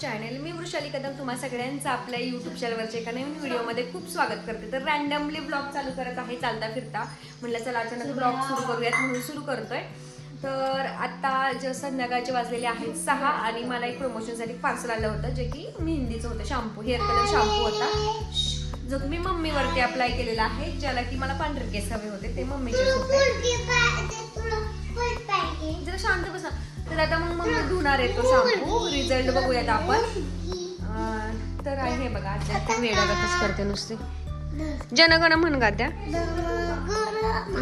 Channel मी वृषाली कदम तुम्हा सगळ्यांचं आपल्या यूट्यूब चॅनलवरच्या एका नवीन व्हिडिओमध्ये खूप स्वागत करते. तर रॅन्डमली ब्लॉग चालू करत आहे चालता फिरता. म्हटलं चला अचानक ब्लॉग सुरू करूयात म्हणून सुरू करतोय. तर आता जे संध्याकाळचे वाजलेले आहेत सहा आणि मला एक प्रमोशनसाठी पार्सल आलं होतं जे की मेहंदीचं होतं शॅम्पू हेअर कलर शॅम्पू होता. जो मी मम्मीवरती अप्लाय केलेला आहे ज्याला की मला पांढरे केस हवे होते ते मम्मीचे होते. तर आता मग मम्मी धुणार आहे तो शॅम्पू रिझल्ट बघूयात आपण. तर आहे बघा आजच्या वेळागतच करते नुसते. जनगण म्हण गाद्या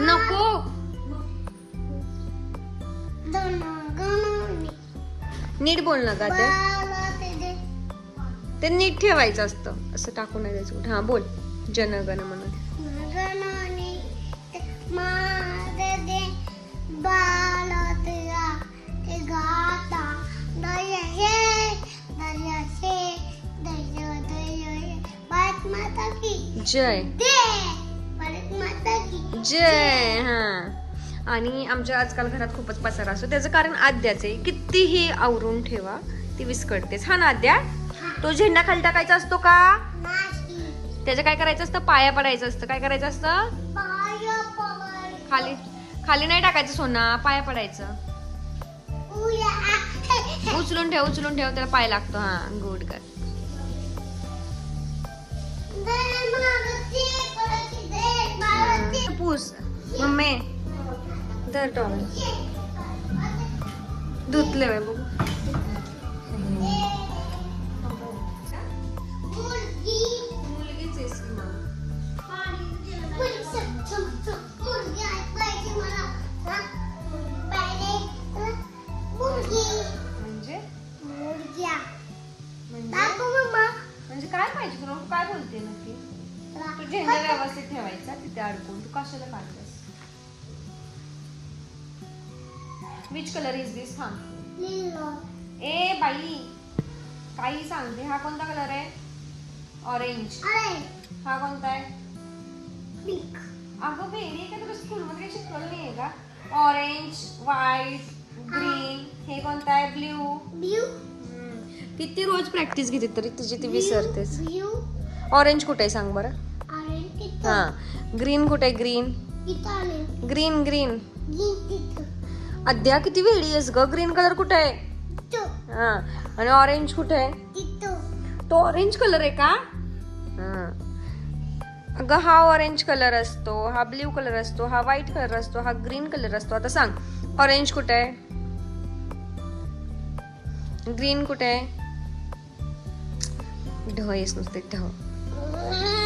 नको. नीट बोल ना गाद्या ते नीट ठेवायचं असतं. असं टाकून नाही द्यायचं हा बोल. जनगण म्हणून. जय. जय. हा. आणि आमच्या आजकाल घरात खूपच पसारा असतो. त्याचं कारण आद्याचे कितीही आवरून ठेवा ती विस्कटतेच हा ना आद्या. तो झेंडा खाली टाकायचा असतो का? त्याचं काय करायचं असतं? पाया पडायचं असतं. काय करायचं असतं? खाली खाली नाही टाकायचं सोना. पाया पडायचं. उचलून ठेव उचलून ठेव. त्याला पाय लागतो. हा गुड कर पूस. मम्मी धर टॉवेल. धुतले बाई बघू. तू झेंडा व्यवस्थित ठेवायचा तिथे अडकून. तू कशाला काढतेस? विच कलर इज दिस लिलो ए बाई. काही सांगते. हा कोणता कलर आहे? ऑरेंज अरे हा कोणता आहे? अगं बेरी का तुला स्कूलमध्ये शिकवलं नाही आहे का? ऑरेंज व्हाईट ग्रीन हे. कोणता आहे? ब्ल्यू ब्ल्यू किती रोज प्रॅक्टिस घेते तरी तुझी ती विसरतेस. ब्ल्यू ऑरेंज कुठे आहे? सांग बरं. हा. ग्रीन कुठे ग्रीन ग्रीन ग्रीन अद्या किती वेळी आहेस ग? ग्रीन कलर कुठे आहे? हा. आणि ऑरेंज कुठे आहे? तो ऑरेंज कलर आहे का? हा. अगं हा ऑरेंज कलर असतो हा ब्ल्यू कलर असतो हा व्हाईट कलर असतो हा ग्रीन कलर असतो. आता सांग ऑरेंज कुठे आहे? ग्रीन कुठे आहे? ढ येस नुसते ढ.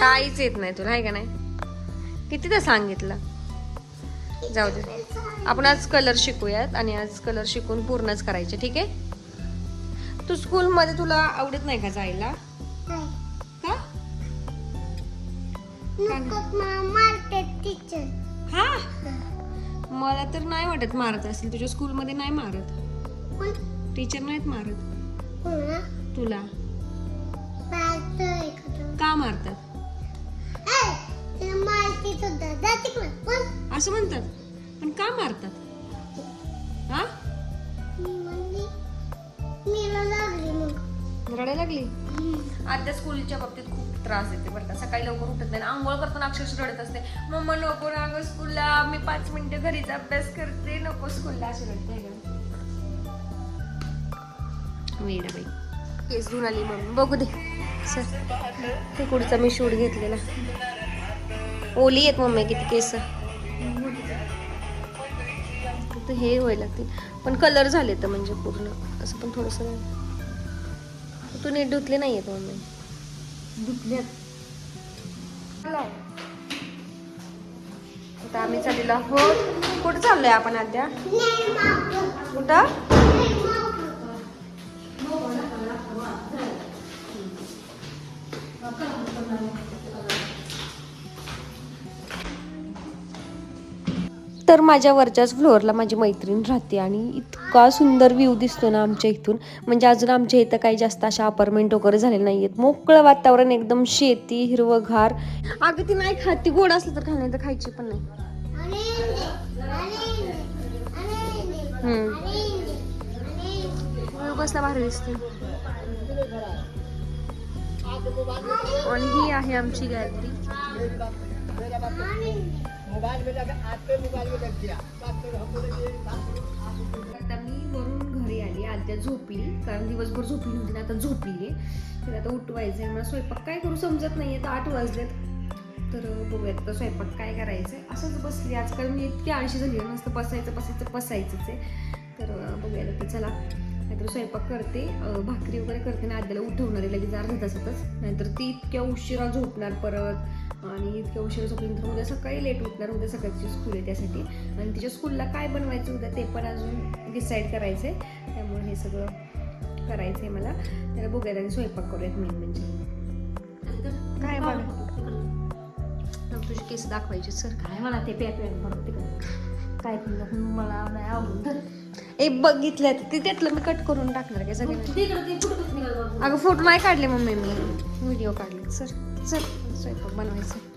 काहीच येत नाही तुला आहे का नाही? किती तर सांगितलं? जाऊ दे. आपण आज कलर शिकूयात आणि आज कलर शिकून पूर्णच करायचे ठीक आहे? तू स्कूलमध्ये तुला आवडत नाही का जायला? का? हा? मला तर नाही वाटत मारत असेल तुझ्या स्कूलमध्ये नाही मारत. टीचर नाहीत मारत. तुला. का मारतात? मारते सुद्धा असं म्हणतात. पण का मारतात? हा? मी म्हणली मीला लागली मग. रडायला लागली? आता स्कूलच्या बाबतीत खूप त्रास येते बरं का. सकाळी लवकर उठत नाही आंघोळ करताना अक्षरशः रडत असते. मम्मा नको ना गं स्कूलला. मी पाच मिनिटं घरीच अभ्यास करते. नको स्कूलला. अशी रडते वेडा बाई. केस धुवून आली मम्मी. बघू दे. सर ते कुठचा मी शूट घेतलेला. ओली आहेत मम्मी किती केस. तर हे व्हायला लागतील. पण कलर झाले तर म्हणजे पूर्ण. असं पण थोडंसं तू नीट धुतले नाही आहेत मम्मी. धुतल्यात आता आम्ही चाललेलो आहोत. कुठं चाललोय आपण आद्या? मागं कुठं? नाही मागं तर माझ्या वरच्याच फ्लोअरला माझी मैत्रीण राहते आणि इतका सुंदर व्ह्यू दिसतो ना आमच्या इथून. म्हणजे अजून आमच्या इथं काही जास्त अशा अपार्टमेंट वगैरे झालेले नाही आहेत मोकळं वातावरण एकदम शेती हिरवंगार. अगं ती नाही खात. ती गोड असलं तर खाल्लं तर खायची पण नाही. कसला भारी दिसते आणि ही आहे आमची गॅलरी मोबाइल में लगा आपके में लग गया। आता मी वरून घरी आली आलत्या झोपली कारण दिवसभर झोपली नव्हती ना आता झोपली. आहे तर आता उठवायचं आहे मला स्वयंपाक काय करू समजत नाही आता आठ वाजलेत. तर बघूयात तर स्वयंपाक काय करायचं आहे असंच बसली आजकाल मी इतकी आळशी झाली नसतं बसायचं बसायचं बसायचंच आहे. तर बघूया बघूयात चला. नाहीतर स्वयंपाक करते भाकरी वगैरे करते ना आद्याला उठवणार आहे लगेच अर्धा तासातच. नाहीतर ती इतक्या उशिरा झोपणार परत. आणि इतक्या उशिरा झोपल्यानंतर उद्या सकाळी लेट उठणार उद्या सकाळची स्कूल आहे त्यासाठी. आणि तिच्या स्कूलला काय बनवायचं उद्या ते पण अजून डिसाईड करायचं आहे त्यामुळे हे सगळं करायचं आहे मला. त्याला बघूयात आणि स्वयंपाक करूयात मेन म्हणजे. काय बघ तुझी केस दाखवायची सर. काय मला ते पे पे करत तिकडे? काय मला नाही आवडत. ए बघितलं ते त्यातलं मी कट करून टाकणार काय सगळं. अगं फोटो नाही काढले मम्मी मी. व्हिडिओ काढले. सर चल स्वयंपाक बनवायचं.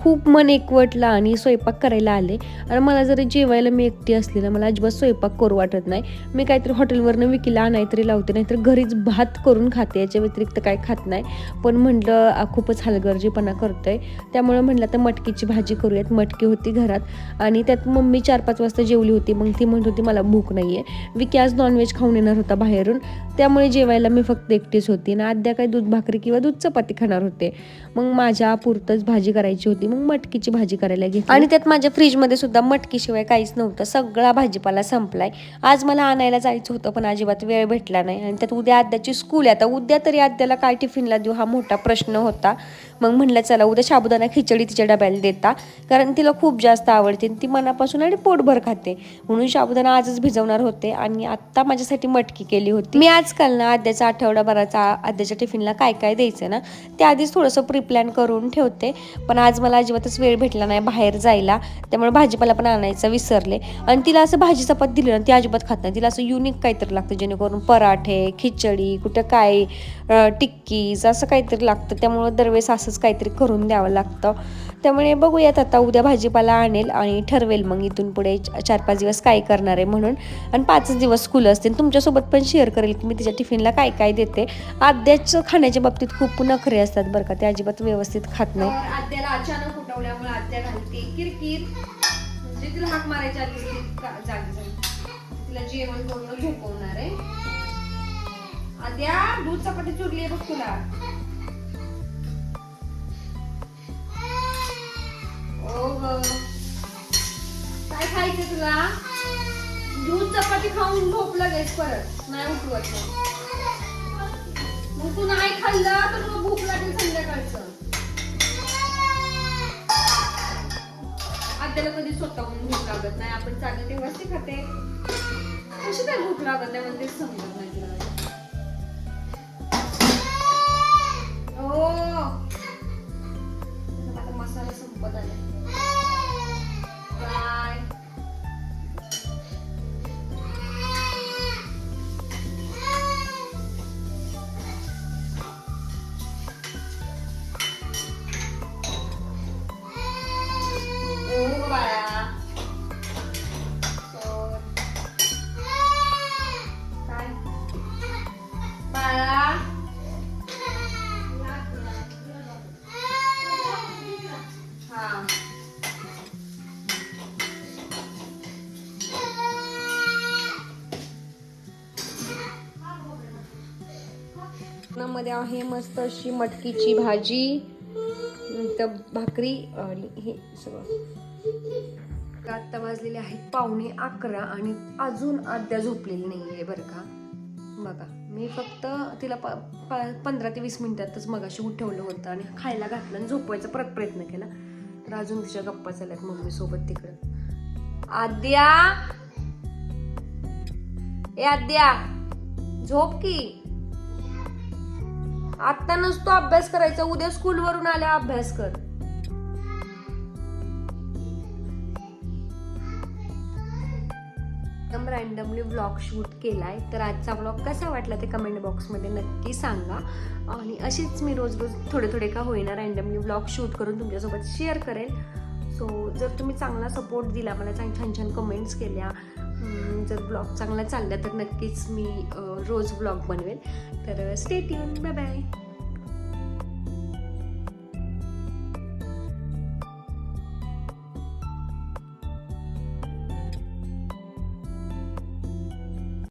खूप मन एकवटलं आणि स्वयंपाक करायला आले. आणि मला जरी जेवायला मी एकटी असली ना मला अजिबात स्वयंपाक करू वाटत नाही. मी काहीतरी हॉटेलवरनं विकीला आणायतरी लावते नाहीतर घरीच भात करून खाते याच्या व्यतिरिक्त काय खात नाही. पण म्हटलं खूपच हलगर्जीपणा करतोय. त्यामुळे म्हटलं तर मटकीची भाजी करूयात. मटकी होती घरात. आणि त्यात मम्मी चार पाच वाजता जेवली होती. मग ती म्हणत होती मला भूक नाही आहे विकी आज नॉनव्हेज खाऊन येणार होता बाहेरून. त्यामुळे जेवायला मी फक्त एकटीच होती. ना आद्या काय दूध भाकरी किंवा दूध चपाती खाणार होते. मग माझ्या पुरतंच भाजी करायची होती. मग मटकीची भाजी करायला घेतली. आणि त्यात माझ्या फ्रीजमध्ये सुद्धा मटकीशिवाय काहीच नव्हतं. सगळा भाजीपाला संपलाय. आज मला आणायला जायचं होतं पण अजिबात वेळ भेटला नाही. आणि त्यात उद्या आद्याची स्कूल आहे. आता उद्या तरी आद्याला काय टिफिनला देऊ? हा मोठा प्रश्न होता. मग म्हणलं चला उद्या साबुदाणा खिचडी तिच्या डब्याला देता. कारण तिला खूप जास्त आवडते आणि ती मनापासून आणि पोटभर खाते. म्हणून साबुदाणा आजच भिजवणार होते आणि आत्ता माझ्यासाठी मटकी केली होती. मी आजकाल ना आद्याचा आठवडाभराचा आद्याच्या टिफिनला काय काय द्यायचं ना ते आधीच थोडंसं प्रिप्लॅन करून ठेवते. पण आज मला अजिबातच वेळ भेटला नाही बाहेर जायला. त्यामुळे भाजीपाला पण आणायचं विसरले. आणि तिला असं भाजी चपात दिली ना ती अजिबात खात नाही. तिला असं युनिक काहीतरी लागतं जेणेकरून पराठे खिचडी कुठं काय टिक्कीज असं काहीतरी लागतं. त्यामुळं दरवेळेस असंच काहीतरी करून द्यावं लागतं. त्यामुळे बघूयात आता उद्या भाजीपाला आणेल आणि ठरवेल मग इथून पुढे चार पाच दिवस काय करणार आहे म्हणून. आणि पाचच दिवस स्कूल असतील. तुमच्यासोबत पण शेअर करेल की मी तिच्या टिफिनला काय काय देते. आद्याचं खाण्याच्या बाबतीत खूप नखरे असतात बरं का. ते अजिबात व्यवस्थित खात नाही. आद्याला अचानक उठवल्यामुळे आद्या घालते. किरकिर. म्हणजे तिला हाक मारायच्या आधी जागी तिला जेवण करून झोपवणार आहे. आद्या दूध चपाती चुरली आहे बघ तुला. हो ओ काय खायचं तुला? दूध चपाती खाऊन झोप लगेच परत. नाही उठवत मग. तू नाही खाल्लं तर तुला भूक लागेल संध्याकाळचं. आद्याला कधी स्वतःहून भूक लागत नाही. आपण चाललं तेव्हाच ते खाते. कशी काय भूक लागत नाही? मला समजत नाही मध्ये आहे मस्त अशी मटकीची भाजी नंतर भाकरी आणि हे सगळं. आत्ता वाजलेले आहेत पावणे अकरा आणि अजून अद्या झोपलेली नाही आहे बरं का. बघा मी फक्त तिला प पंधरा ते वीस मिनिटातच मगाशी उठवलं होतं आणि खायला घातलं आणि झोपवायचा परत प्रयत्न केला. तर अजून तिच्या गप्पा चालल्यात मम्मी सोबत तिकडं. आद्या! ए आद्या! झोप की? आत्ता नसतो अभ्यास करायचा उद्या स्कूलवरून आल्या अभ्यास कर. एकदम रँडमली व्लॉग शूट केलाय. तर आजचा व्लॉग कसा वाटला ते कमेंट बॉक्समध्ये नक्की सांगा. आणि अशीच मी रोज रोज थोडे थोडे का होईना रँडमली व्लॉग शूट करून तुमच्यासोबत शेअर करेल. सो जर तुम्ही चांगला सपोर्ट दिला मला चांग छान छान कमेंट्स केल्या जर ब्लॉग चांगला चालला तर नक्कीच मी रोज ब्लॉग बनवेल. तर स्टेट ट्यून बाय बाय